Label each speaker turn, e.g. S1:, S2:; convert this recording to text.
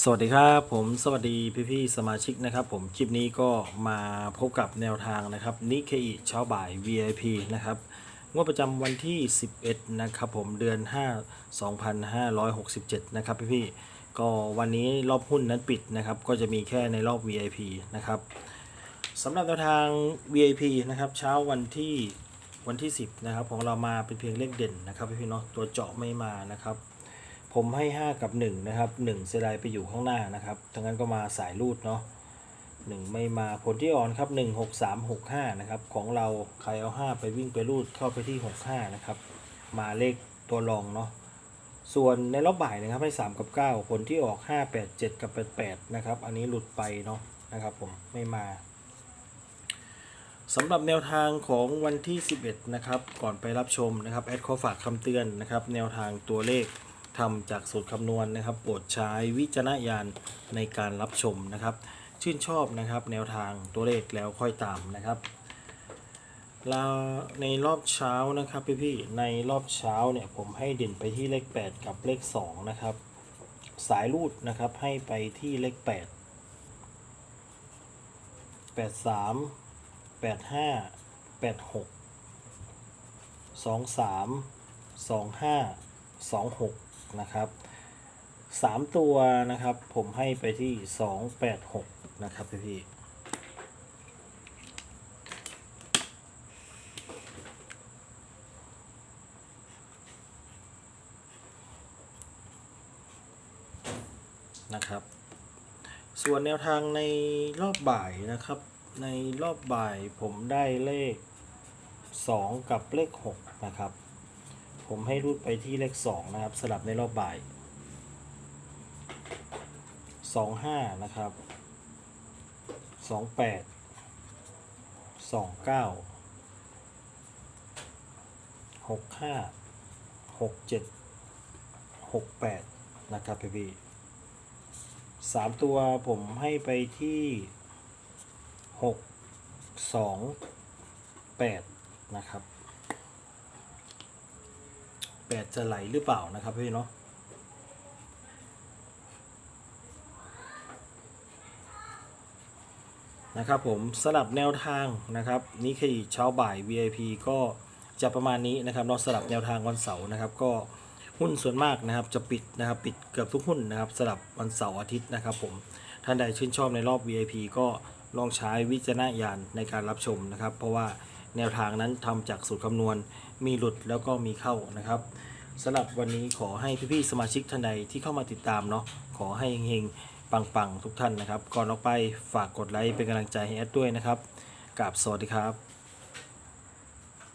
S1: สวัสดีครับผมสวัสดีพี่ๆสมาชิกนะครับ ผมคลิปนี้ก็มาพบกับแนวทางนะครับนิเคอิเช้าบ่าย VIP นะครับงวดประจำวันที่ 11 นะครับผมเดือน 5 2567 นะครับพี่ๆก็วันนี้รอบหุ้นนั้นปิดนะครับ ก็จะมีแค่ในรอบ VIP นะครับสำหรับแนวทาง VIP นะครับเช้าวันที่วันที่ 10 นะครับของเรามาเป็นเพียงเลขเด่นนะครับพี่ๆเนาะตัวเจาะไม่มานะครับ ผมให้ 5 กับ 1 นะครับ 1 เสียดายไปอยู่ข้างหน้านะครับทั้งนั้นก็มาสายรูดเนาะ1 ไม่มาผลที่อ่อนครับ 1 6 3 6 5 นะครับ ของเราใครเอา 5 ไปวิ่งไปรูดเข้าไปที่ 65 นะครับ มาเลขตัวรองเนาะส่วนในรอบบ่ายนะครับให้ 3 กับ 9 ผลที่ออก 5 8 7 กับ 88 นะครับ อันนี้หลุดไปเนาะนะครับผมไม่มาสำหรับแนวทางของวันที่ 11 นะครับ ก่อนไปรับชมนะครับ แอดขอฝากคำเตือนนะครับ แนวทางตัวเลข ทำจากสูตรคำนวณนนะครับโปรดใช้วิจารณญาณในการรับชมนะครับ ชื่นชอบนะครับแนวทางตัวเลขแล้วค่อยตามนะครับเราในรอบเช้านะครับพี่พี่ในรอบเช้าเนี่ยผมให้เด่นไปที่เลข 8 กับเลข 2 นะครับ สายรูดนะครับให้ไปที่เลข 8 83 85 86 23 25 26 นะครับสามตัวนะครับ ผมให้ไปที่สองแปดหกนะครับพี่พี่นะครับ ส่วนแนวทางในรอบบ่ายนะครับ ในรอบบ่ายผมได้เลข 2 กับเลข 6 นะครับ ผมให้รูดไปที่เลข 2 นะครับ สลับในรอบบ่าย 25 นะครับ 28 29 65 67 68 นะครับพี่พี่ๆสามตัวผมให้ไปที่หกสองแปดนะครับ แปดจะไหลหรือเปล่านะครับพี่เนาะนะครับผมสลับแนวทางนะครับนี่คือเช้าบ่าย VIP ก็จะประมาณนี้นะครับเนอกสลับแนวทางวันเสาร์นะครับ ก็หุ้นส่วนมากนะครับจะปิดนะครับปิดเกือบทุกหุ้นนะครับสลับวันเสาร์อาทิตย์นะครับผมท่านใดชื่นชอบในรอบ VIP ก็ลองใช้วิจารณญาณในการรับชมนะครับ เพราะว่า แนวทางนั้นทำจากสูตรคำนวณมีหลุดแล้วก็มีเข้านะครับสำหรับวันนี้ขอให้พี่ๆสมาชิกท่านใดที่เข้ามาติดตามเนาะขอให้เฮงๆปังๆทุกท่านนะครับ ก่อนออกไปฝากกดไลค์เป็นกำลังใจให้แอดด้วยนะครับกราบสวัสดีครับ